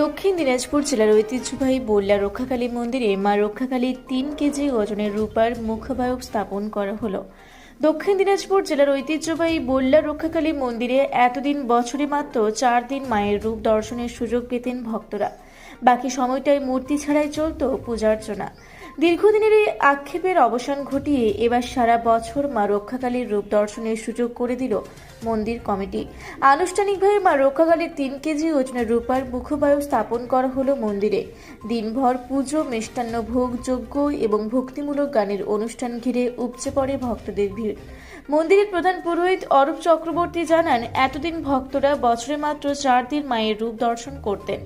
দক্ষিণ দিনাজপুর জেলার ঐতিহ্যবাহী বল্লা রক্ষাকালী মন্দিরে মা রক্ষাকালীর তিন কেজি ওজনের রূপার মুখবায়ক স্থাপন করা হলো। দক্ষিণ দিনাজপুর জেলার ঐতিহ্যবাহী বল্লা রক্ষাকালী মন্দিরে এতদিন বছরে মাত্র চার দিন মায়ের রূপ দর্শনের সুযোগ পেতেন ভক্তরা। বাকি সময়টাই মূর্তি ছাড়াই চলত পূজার্চনা। দীর্ঘদিনের এই আক্ষেপের অবসান ঘটিয়ে এবার সারা বছর মা রক্ষাকালীর রূপ দর্শনের সুযোগ করে দিল মন্দির কমিটি। আনুষ্ঠানিকভাবে মা রক্ষাকালীর তিন কেজি ওজনের রূপার মুখবায়ু স্থাপন করা হলো মন্দিরে। দিনভর পুজো, মিষ্টান্ন ভোগ, যজ্ঞ এবং ভক্তিমূলক গানের অনুষ্ঠান ঘিরে উপচে পড়ে ভক্তদের ভিড়। মন্দিরের প্রধান পুরোহিত অরূপ চক্রবর্তী জানান, এতদিন ভক্তরা বছরে মাত্র চার দিন মায়ের রূপ দর্শন করতেন।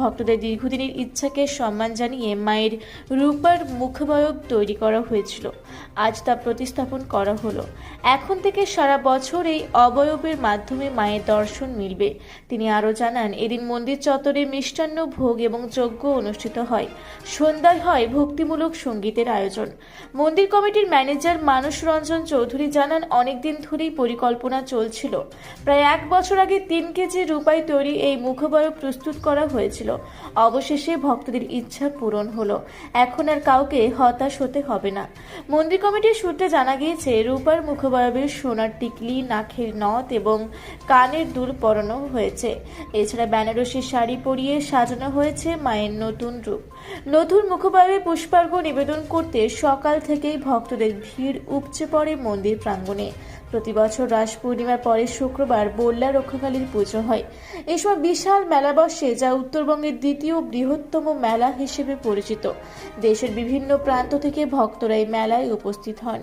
ভক্তদের দীর্ঘদিনের ইচ্ছাকে সম্মান জানিয়ে মায়ের রূপার মুখবয়ব তৈরি করা হয়েছিল। আজ তা প্রতিস্থাপন করা হলো। এখন থেকে সারা বছর এই অবয়বের মাধ্যমে মায়ের দর্শন মিলবে। তিনি আরও জানান, এদিন মন্দির চত্বরে মিষ্টান্ন ভোগ এবং যজ্ঞ অনুষ্ঠিত হয়। সন্ধ্যায় হয় ভক্তিমূলক সঙ্গীতের আয়োজন। মন্দির কমিটির ম্যানেজার মানস রঞ্জন চৌধুরী জানান অনেকদিন ধরেই পরিকল্পনা চলছিল। প্রায় এক বছর আগে তিন কেজি রূপায় তৈরি এই মুখবয়ব প্রস্তুত করা হয়েছিল। অবশেষে ভক্তদের ইচ্ছা পূরণ হলো। এখন আর কাউকে হতাশ হতে হবে না। মন্দির কমিটির সূত্রে জানা গিয়েছে, রূপার মুখবয়বের সোনার টিকলি নাখের নথ এবং কানের দুল পরানো হয়েছে। এছাড়া বেনারসি শাড়ি পরিয়ে সাজানো হয়েছে মায়ের নতুন রূপ। নতুন মুখবয়বে পুষ্পার্ঘ নিবেদন করতে সকাল থেকেই ভক্তদের ভিড় উপচে পড়ে মন্দির প্রাঙ্গণে। প্রতি বছর রাস পূর্ণিমার পরে শুক্রবার বল্লা রক্ষাকালীর পুজো হয়। এই সময় বিশাল মেলা বসে যা উত্তরবঙ্গের দ্বিতীয় বৃহত্তম মেলা হিসেবে পরিচিত। দেশের বিভিন্ন প্রান্ত থেকে ভক্তরা এই মেলায় উপস্থিত হন।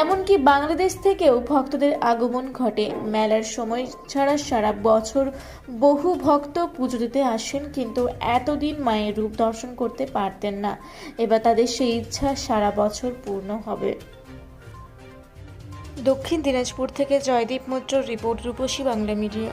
এমনকি বাংলাদেশ থেকেও ভক্তদের আগমন ঘটে। মেলার সময় ছাড়া সারা বছর বহু ভক্ত পুজো দিতে আসেন, কিন্তু এতদিন মায়ের রূপ দর্শন করতে পারতেন না। এবার তাদের সেই ইচ্ছা সারা বছর পূর্ণ হবে। দক্ষিণ দিনাজপুর থেকে জয়দীপ মৈত্রর রিপোর্ট রূপসী বাংলা মিডিয়া।